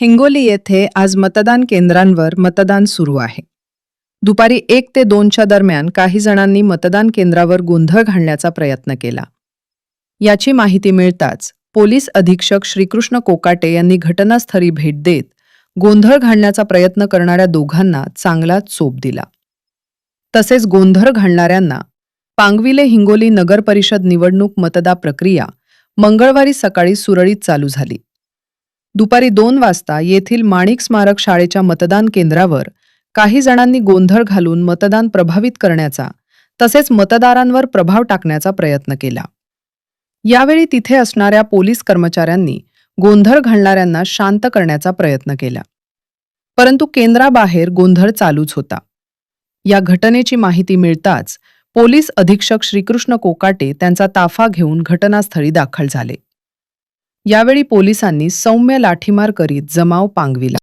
हिंगोली येथे आज मतदान केंद्रांवर मतदान सुरू आहे. दुपारी एक ते दोनच्या दरम्यान काही जणांनी मतदान केंद्रावर गोंधळ घालण्याचा प्रयत्न केला. याची माहिती मिळताच पोलीस अधीक्षक श्रीकृष्ण कोकाटे यांनी घटनास्थळी भेट देत गोंधळ घालण्याचा प्रयत्न करणाऱ्या दोघांना चांगला चोप दिला. तसेच गोंधळ घालणाऱ्यांना पांगविले हिंगोली नगर परिषद निवडणूक मतदा प्रक्रिया मंगळवारी सकाळी सुरळीत चालू झाली. दुपारी दोन वाजता येथील माणिक स्मारक शाळेच्या मतदान केंद्रावर काही जणांनी गोंधळ घालून मतदान प्रभावित करण्याचा तसेच मतदारांवर प्रभाव टाकण्याचा प्रयत्न केला. यावेळी तिथे असणाऱ्या पोलीस कर्मचाऱ्यांनी गोंधळ घालणाऱ्यांना शांत करण्याचा प्रयत्न केला. परंतु केंद्राबाहेर गोंधळ चालूच होता. या घटनेची माहिती मिळताच पोलीस अधीक्षक श्रीकृष्ण कोकाटे त्यांचा ताफा घेऊन घटनास्थळी दाखल झाले. यावेळी पोलिसांनी सौम्य लाठीमार करीत जमाव पांगविला.